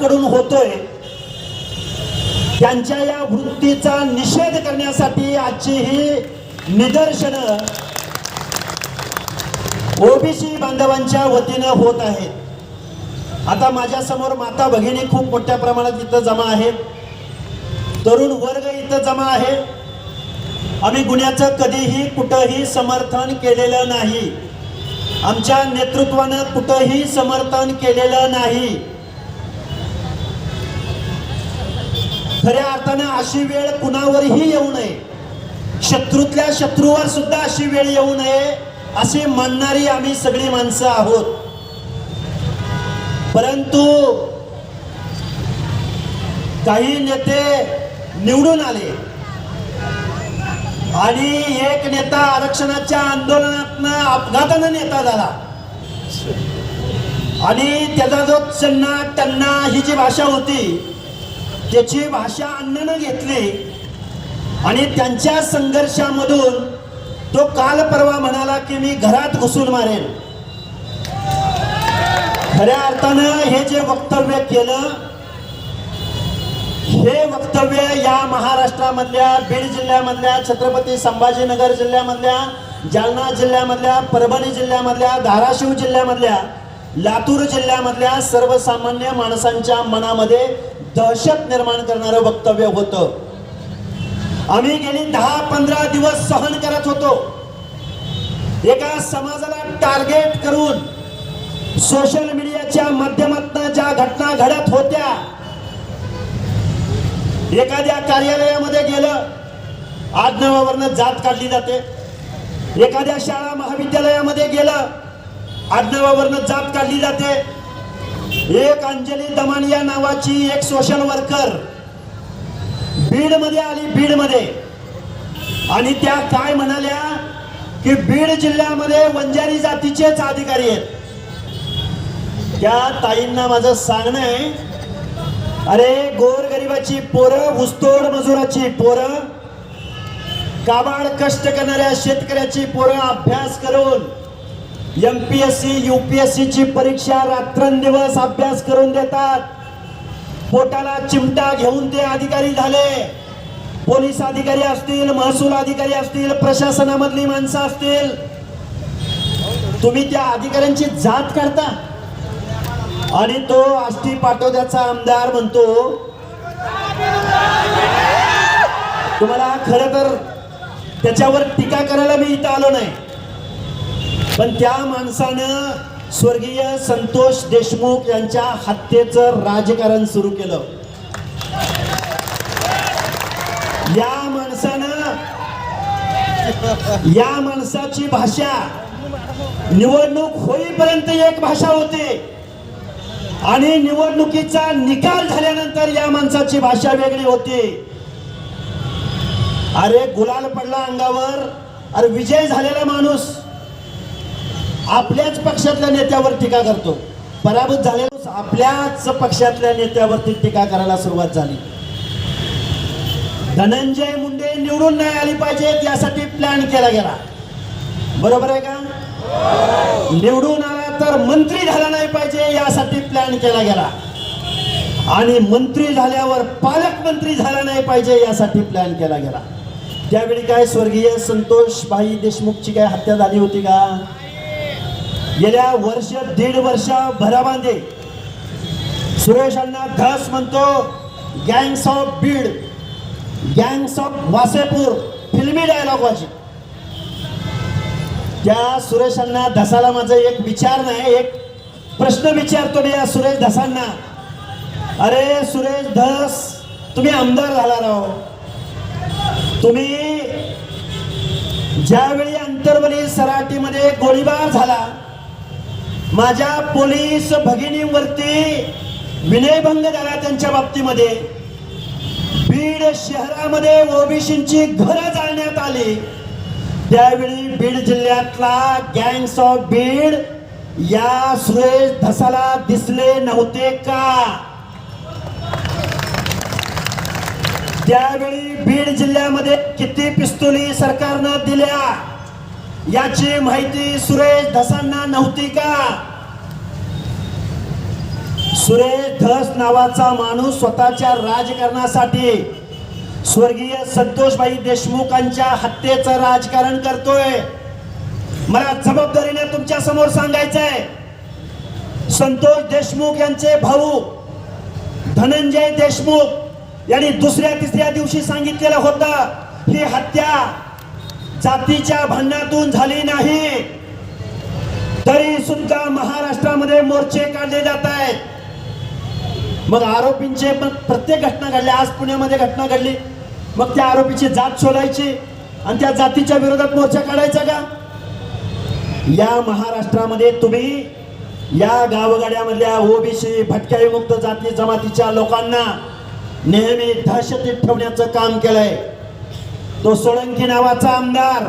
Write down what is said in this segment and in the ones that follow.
नेत्यांकडून होतोय. त्यांच्या या वृत्तीचा निषेध करण्यासाठी आजची ही निदर्शनं ओबीसी बांधवांच्या वतीनं होत आहेत. आता माझ्यासमोर माता भगिनी खूप मोठ्या प्रमाणात इथं जमा आहेत. तरुण वर्ग इथं जमा आहे. आम्ही गुन्ह्याचं कधीही कुठंही समर्थन केलेलं नाही. आमच्या नेतृत्वानं कुठंही समर्थन केलेलं नाही. खऱ्या अर्थानं अशी वेळ कुणावरही येऊ नये. शत्रूतल्या शत्रूवर सुद्धा अशी वेळ येऊ नये अशी मानणारी आम्ही सगळी माणसं आहोत. परंतु काही नेते निवडून आले आणि एक नेता आरक्षणाच्या आंदोलनातनं अपघातानं नेता झाला. आणि त्याचा जो चन्ना टन्ना ही जी भाषा होती त्याची भाषा अण्णानं घेतली. आणि त्यांच्या संघर्षामधून तो काल परवा म्हणाला की मी घरात घुसून मारेन. खऱ्या अर्थानं हे जे वक्तव्य केलं हे वक्तव्य या महाराष्ट्रामधल्या बीड जिल्ह्यामधल्या छत्रपती संभाजीनगर जिल्ह्यामधल्या जालना जिल्ह्यामधल्या परभणी जिल्ह्यामधल्या धाराशिव जिल्ह्यामधल्या लातूर जिल्ह्यामधल्या सर्वसामान्य माणसांच्या मनामध्ये दहशत निर्माण करणारं वक्तव्य होतं. आम्ही गेली दहा पंधरा दिवस सहन करत होतो. एका समाजाला टार्गेट करून सोशल मीडियाच्या माध्यमातून ज्या घटना घडत होत्या एखाद्या कार्यालयामध्ये गेलं आडनावावरनं जात काढली जाते. एखाद्या शाळा महाविद्यालयामध्ये गेलं आडनावावरनं जात काढली जाते. एक अंजली दमान या नावाची एक सोशल वर्कर बीडमध्ये आली बीडमध्ये आणि त्या काय म्हणाल्या की बीड जिल्ह्यामध्ये वंजारी जातीचेच अधिकारी आहेत. त्या ताईंना माझं सांगणं आहे. अरे गोरगरिबाची पोरं उस्तोड मजुराची पोरं काबाड कष्ट करणाऱ्या शेतकऱ्याची पोरं अभ्यास करून M P S C U P S C ची परीक्षा रात्रंदिवस अभ्यास करून देतात. पोटाला चिमटा घेऊन ते अधिकारी झाले. पोलीस अधिकारी असतील महसूल अधिकारी असतील प्रशासनामधली माणसं असतील. तुम्ही त्या अधिकाऱ्यांची जात काढता. आणि तो आष्टी पाटोद्याचा आमदार म्हणतो तुम्हाला खरं तर त्याच्यावर टीका करायला मी इथं आलो नाही. पण त्या माणसानं स्वर्गीय संतोष देशमुख यांच्या हत्येचं राजकारण सुरू केलं. या माणसानं या माणसाची भाषा निवडणूक होईपर्यंत एक भाषा होती. आणि निवडणुकीचा निकाल झाल्यानंतर या माणसाची भाषा वेगळी होती. अरे गुलाल पडला अंगावर अरे विजय झालेला माणूस. आपल्याच पक्षातल्या नेत्यावर टीका करतो. पराभूत झालेला आपल्याच पक्षातल्या नेत्यावरती टीका करायला सुरुवात झाली. धनंजय मुंडे निवडून नाही आली पाहिजेत यासाठी प्लॅन केला गेला. बरोबर आहे का? निवडून आला तर मंत्री झाला नाही पाहिजे यासाठी प्लॅन केला गेला. आणि मंत्री झाल्यावर पालकमंत्री झाला नाही पाहिजे यासाठी प्लॅन केला गेला. त्यावेळी काय स्वर्गीय संतोष भाई देशमुखची काय हत्या झाली होती का? गेल्या वर्ष दीड वर्ष भरामध्ये सुरेश अण्णा धस म्हणतो gangs of Beed gangs of Wasseypur फिल्मी डायलॉग वाची. त्या सुरेश अण्णा धसाला माझा एक विचार नाही एक प्रश्न विचारतो मी या सुरेश धसांना. अरे सुरेश धस तुम्ही आमदार झाला राव. तुम्ही ज्यावेळी अंतर्वली सराटीमध्ये गोळीबार झाला माझ्या पोलीस भगिनीवरती विनयभंग झाला त्यांच्या बाबतीमध्ये. बीड शहरामध्ये ओबीसींची घरं जाळण्यात आली. त्यावेळी बीड जिल्ह्यातला गँग्स ऑफ बीड या सुरेश धसाला दिसले नव्हते का? त्यावेळी बीड जिल्ह्यामध्ये किती पिस्तुली सरकारनं दिल्या? याची माहिती सुरेश धसांना नव्हती का? सुरेश धस नावाचा माणूस स्वतःच्या राजकारणासाठी स्वर्गीय संतोषबाई देशमुखांच्या हत्येचं राजकारण करतोय. मला जबाबदारीने तुमच्यासमोर सांगायचंय. संतोष देशमुख यांचे भाऊ धनंजय देशमुख यांनी दुसऱ्या तिसऱ्या दिवशी सांगितलेलं होतं ही हत्या जातीच्या भांडणातून झाली नाही. तरी सुद्धा महाराष्ट्रामध्ये मोर्चे काढले जात आहेत. मग आरोपींचे मग प्रत्येक घटना घडल्या आज पुण्यामध्ये घटना घडली. मग त्या आरोपीची जात शोधायची. आणि त्या जातीच्या विरोधात मोर्चा काढायचा का? या महाराष्ट्रामध्ये तुम्ही या गावगाड्यामधल्या ओबीसी भटक्या विमुक्त जाती जमातीच्या लोकांना नेहमी दहशतीत ठेवण्याचं काम केलंय. तो सोळंकी नावाचा आमदार.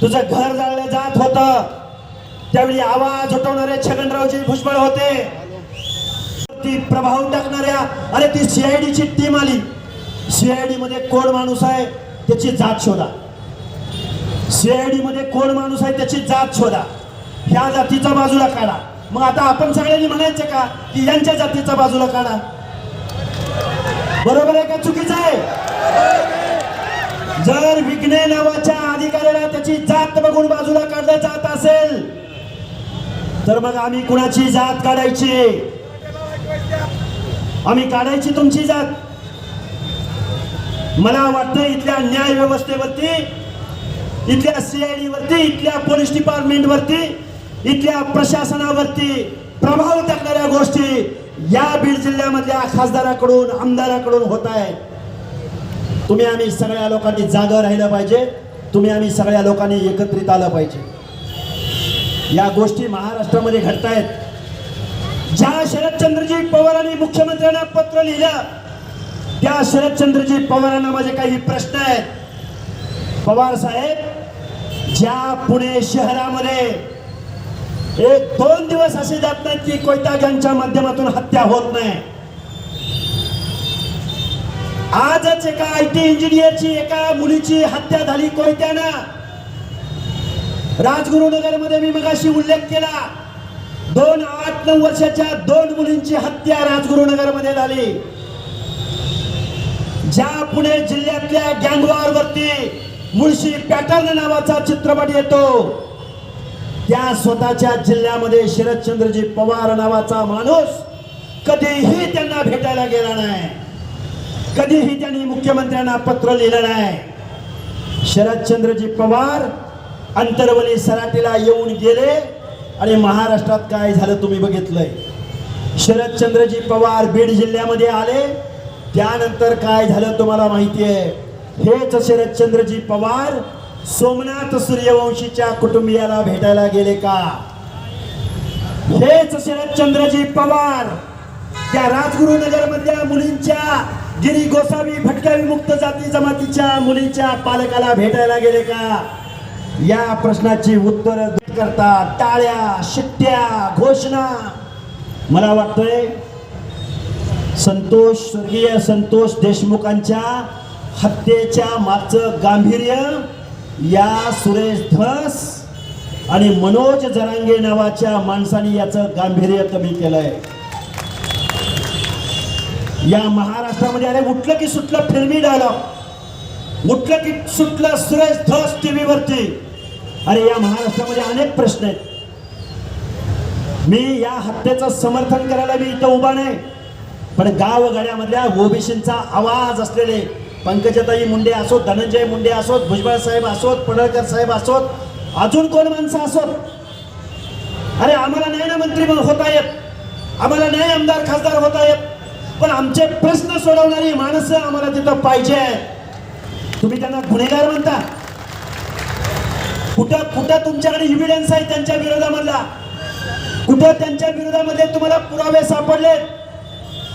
तुझं घर जाळलं जात होतं. त्यावेळी आवाज उठवणारे छगनरावजी भुजबळ होते. ती प्रभाव टाकणाऱ्या अरे ती सीआयडीची टीम आली. सीआयडी मध्ये कोण माणूस आहे त्याची जात शोधा. सीआयडी मध्ये कोण माणूस आहे त्याची जात शोधा. ह्या जातीचा बाजूला काढा. मग आता आपण सगळ्यांनी म्हणायचं का की यांच्या जातीचा बाजूला काढा. बरोबर आहे का चुकीचं आहे? जर विघ्ने नावाच्या अधिकाऱ्याला त्याची जात बघून बाजूला काढलं जात असेल तर मग आम्ही कुणाची जात काढायची? आम्ही काढायची तुमची जात. मला वाटतं इथल्या न्याय व्यवस्थेवरती इथल्या सीआयडी वरती इथल्या पोलीस डिपार्टमेंट वरती इथल्या प्रशासनावरती प्रभाव टाकणाऱ्या गोष्टी या बीड जिल्ह्यामधल्या खासदाराकडून आमदाराकडून होत आहेत. तुम्ही आम्ही सगळ्या लोकांनी जागं राहिलं पाहिजे. तुम्ही आम्ही सगळ्या लोकांनी एकत्रित आलं पाहिजे. या गोष्टी महाराष्ट्रामध्ये घडतायत. ज्या शरदचंद्रजी पवारांनी मुख्यमंत्र्यांना पत्र लिहिलं त्या शरदचंद्रजी पवारांना माझे काही प्रश्न आहेत. पवार साहेब ज्या पुणे शहरामध्ये एक दोन दिवस असे जात नाहीत की कोयताग्यांच्या माध्यमातून हत्या होत नाही. आजच एका आय टी इंजिनियरची एका मुलीची हत्या झाली कोयत्यानं. राजगुरुनगरमध्ये मी मगाशी उल्लेख केला. दोन आठ नऊ वर्षाच्या दोन मुलींची हत्या राजगुरुनगरमध्ये झाली. ज्या पुणे जिल्ह्यातल्या गँगवॉर वरती मुळशी पॅटर्न नावाचा चित्रपट येतो त्या स्वतःच्या जिल्ह्यामध्ये शरदचंद्रजी पवार नावाचा माणूस कधीही त्यांना भेटायला गेला नाही. कधीही त्यांनी मुख्यमंत्र्यांना पत्र लिहिलं नाही शरदचंद्रजी पवार अंतरवली सराटीला येऊन गेले आणि महाराष्ट्रात काय झालं तुम्ही बघितलंय. शरदचंद्रजी पवार बीड जिल्ह्यामध्ये आले. त्यानंतर काय झालं तुम्हाला माहिती आहे हेच शरदचंद्रजी पवार सोमनाथ सूर्यवंशीच्या कुटुंबियाला भेटायला गेले का? हेच शरदचंद्रजी पवार त्या राजगुरुनगर मधल्या मुलींच्या गिरी गोसावी भटक्या विमुक्त जाती जमातीच्या मुलींच्या पालकाला भेटायला गेले का? या प्रश्नाची उत्तर करता टाळ्या शिट्ट्या घोषणा. मला वाटतंय संतोष स्वर्गीय संतोष देशमुखांच्या हत्येच्या मागचं गांभीर्य या सुरेश धस आणि मनोज जरांगे नावाच्या माणसाने याचं गांभीर्य कमी केलंय. या महाराष्ट्रामध्ये अरे उठलं की सुटलं फिल्मी डायलॉग उठलं की सुटलं सुरेश धस टी व्हीवरती अरे या महाराष्ट्रामध्ये अनेक प्रश्न आहेत. मी या हत्येचं समर्थन करायला मी इथं उभा नाही. पण गावगाड्यामधल्या ओबीसींचा आवाज असलेले पंकजाताई मुंडे असोत धनंजय मुंडे असोत भुजबळ साहेब असोत पडळकर साहेब असोत अजून कोण माणसं असोत? अरे आम्हाला नाही ना मंत्री होता येत आम्हाला नाही आमदार खासदार होता येत पण आमचे प्रश्न सोडवणारी माणसं आम्हाला तिथं पाहिजे. आहेत तुम्ही त्यांना गुन्हेगार म्हणता. कुठं कुठं तुमच्याकडे इव्हिडन्स आहे त्यांच्या विरोधामधला? कुठं त्यांच्या विरोधामध्ये तुम्हाला पुरावे सापडले?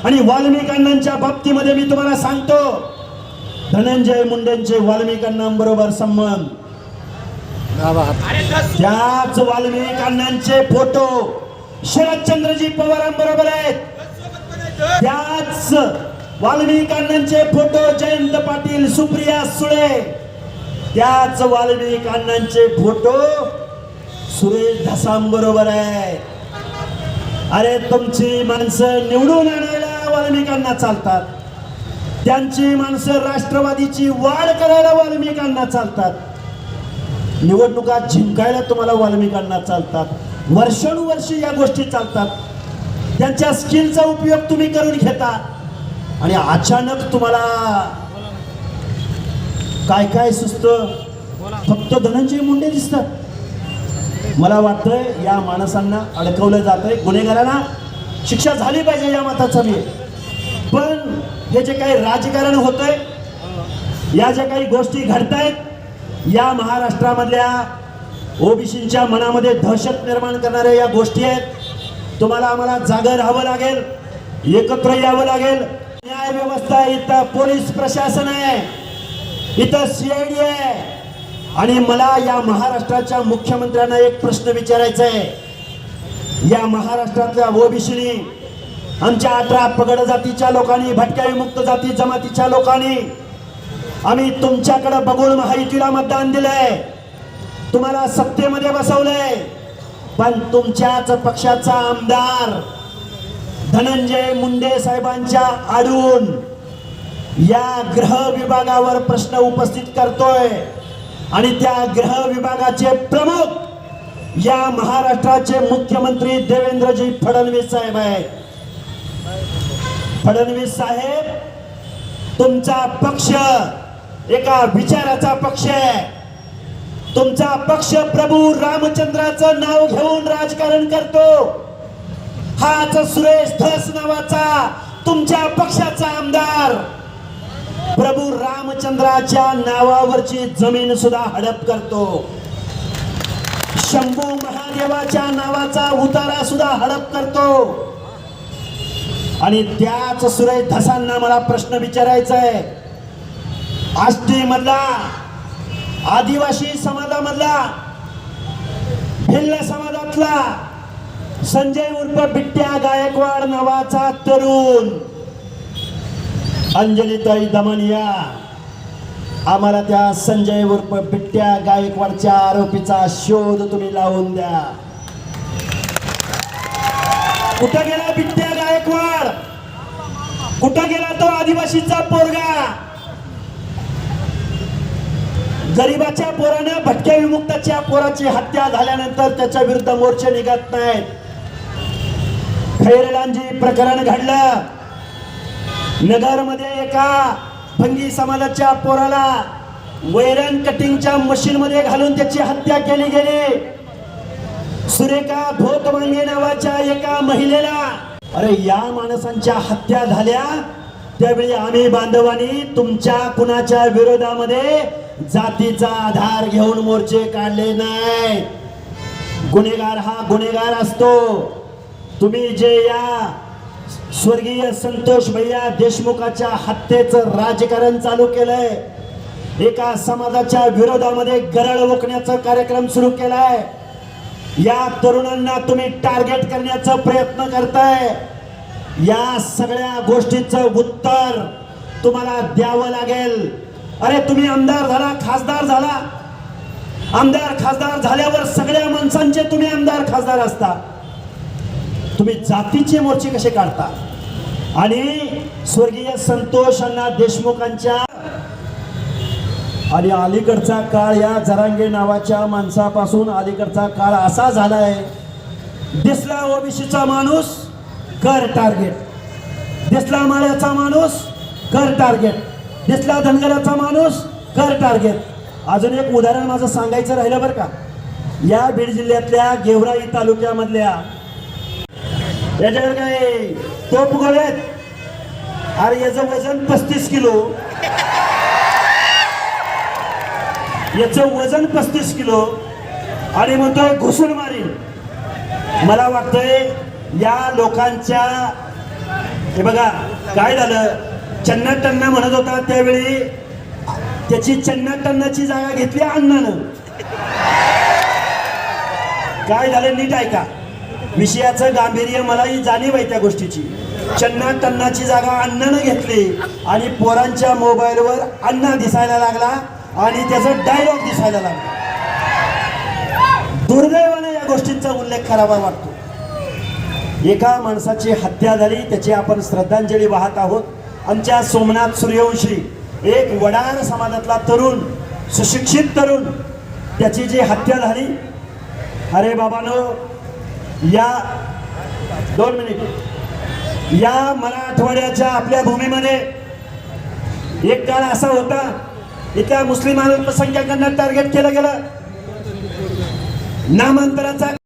आणि वाल्मिकांनांच्या बाबतीमध्ये मी तुम्हाला सांगतो धनंजय मुंडेंचे वाल्मिकांना बरोबर संबंध. त्याच वाल्मिक फोटो शरदचंद्रजी पवारांबरोबर आहेत. त्याच वाल्मिक फोटो जयंत पाटील सुप्रिया सुळे. त्याच वाल्मिकांनांचे फोटो सुरेश धसांबरोबर आहे. अरे तुमची माणसं निवडून आणायला वाल्मिकांना चालतात. त्यांची माणसं राष्ट्रवादीची वाढ करायला वाल्मिकांना चालतात. निवडणुका जिंकायला तुम्हाला वाल्मिकांना चालतात. वर्षानुवर्ष या गोष्टी चालतात. त्यांच्या स्किलचा उपयोग तुम्ही करून घेता. आणि अचानक तुम्हाला काय काय सुचत फक्त धनंजय मुंडे दिसतात. मला वाटतंय या माणसांना अडकवलं जातंय. गुन्हेगारांना शिक्षा झाली पाहिजे या मताचा मी. पण हे जे काही राजकारण होतंय या ज्या काही गोष्टी घडतायत या महाराष्ट्रामधल्या ओबीसीच्या मनामध्ये दहशत निर्माण करणाऱ्या या गोष्टी आहेत. तुम्हाला आम्हाला जागर राहावं लागेल एकत्र यावं लागेल. न्याय व्यवस्था आहे, इथं पोलीस प्रशासन आहे इथं सीआयडी आहे. आणि मला या महाराष्ट्राच्या मुख्यमंत्र्यांना एक प्रश्न विचारायचा आहे या महाराष्ट्रातल्या ओबीसीनी आमच्या अठरा पगड जातीच्या लोकांनी भटक्या विमुक्त जाती जमातीच्या लोकांनी आम्ही तुमच्याकडे बघून महायुतीला मतदान दिलंय. तुम्हाला सत्तेमध्ये बसवलंय. पण तुमच्याच पक्षाचा आमदार धनंजय मुंडे साहेबांच्या आडून या ग्रह विभागावर प्रश्न उपस्थित करतोय. आणि त्या ग्रह विभागाचे प्रमुख या महाराष्ट्राचे मुख्यमंत्री देवेंद्रजी फडणवीस साहेब आहेत. फडणवीस साहेब तुमचा पक्ष एका विचाराचा पक्ष आहे. तुमचा पक्ष प्रभू रामचंद्राचं नाव घेऊन राजकारण करतो. हाच सुरेश धस नावाचा तुमच्या पक्षाचा आमदार. प्रभू रामचंद्राच्या नावावरची जमीन सुद्धा हडप करतो. शंभू महादेवाच्या नावाचा उतारा सुद्धा हडप करतो. आणि त्याच सुरेश धसांना मला प्रश्न विचारायचा आहे आष्टी मधला आदिवासी समाजामधला भिल्ल समाजातला संजय उर्फ बिट्ट्या गायकवाड नावाचा तरुण अंजलीताई दमनिया. आम्हाला त्या संजय उर्फ बिट्ट्या गायकवाडच्या आरोपीचा शोध तुम्ही लावून द्या. कुठं गेला बिट्ट्या गायकवाड? कुठं गेला तो आदिवासीचा पोरगा? गरीबाच्या पोरानं भटक्या विमुक्ताच्या पोराची हत्या झाल्यानंतर त्याच्या विरुद्ध मोर्चे निघत नाहीत. खैरलांजी प्रकरण घडलं. नगरमध्ये एका भंगी समाजाच्या पोराला वैरण कटिंगच्या मशीन मध्ये घालून त्याची हत्या केली गेली. सुरेखा भोतमांगे नावाच्या एका महिलेला अरे या माणसांच्या हत्या झाल्या? त्यावेळी आम्ही बांधवांनी तुमच्या कुणाच्या विरोधामध्ये जातीचा आधार घेऊन मोर्चे काढले नाही. गुन्हेगार हा गुन्हेगार असतो. तुम्ही जे या स्वर्गीय संतोष भैया देशमुखाच्या हत्येचं राजकारण चालू केलंय एका समाजाच्या विरोधामध्ये गरळ ओकण्याचा कार्यक्रम सुरू केलाय. या तरुणांना तुम्ही टार्गेट करण्याचा प्रयत्न करताय. या सगळ्या गोष्टीचं उत्तर तुम्हाला द्यावं लागेल. अरे तुम्ही आमदार झाला खासदार झाला. आमदार खासदार झाल्यावर सगळ्या माणसांचे तुम्ही आमदार खासदार असता. तुम्ही जातीचे मोर्चे कसे काढता? आणि स्वर्गीय संतोष अण्णा देशमुखांच्या आणि अलीकडचा काळ या जरांगे नावाच्या माणसापासून अलीकडचा काळ असा झालाय दिसला ओबीसीचा माणूस कर टार्गेट. दिसला माळ्याचा माणूस कर टार्गेट. दिसला धनगराचा माणूस कर टार्गेट अजून एक उदाहरण माझं सांगायचं राहिलं बरं का. या बीड जिल्ह्यातल्या गेवराई तालुक्यामधल्या. याच्यावर काय तोप गोळ्यात अरे याचं वजन पस्तीस किलो. याचं वजन पस्तीस किलो. आणि म्हणतोय घुसून मारील मला वाटतंय या लोकांच्या हे बघा काय झालं? टन्ना म्हणत होता त्यावेळी त्याची चन्ना टन्नाची जागा घेतली अण्णानं. काय झालं नीट ऐका. विषयाचं गांभीर्य मलाही जाणीव आहे त्या गोष्टीची. चन्ना टन्नाची जागा अण्णानं घेतली आणि पोरांच्या मोबाईलवर अण्णा दिसायला लागला आणि त्याचा डायलॉग दिसायला लागला. दुर्दैवाने या गोष्टींचा उल्लेख करावा वाटतो. एका माणसाची हत्या झाली त्याची आपण श्रद्धांजली वाहत आहोत. आमच्या सोमनाथ सूर्यवंशी एक वडार समाजातला तरुण सुशिक्षित तरुण त्याची जी हत्या झाली अरे बाबानो या दोन मिनिट. या मराठवाड्याच्या आपल्या भूमीमध्ये एक काळ असा होता इथल्या मुस्लिम अल्पसंख्याकांना टार्गेट केलं गेलं. नामांतराचा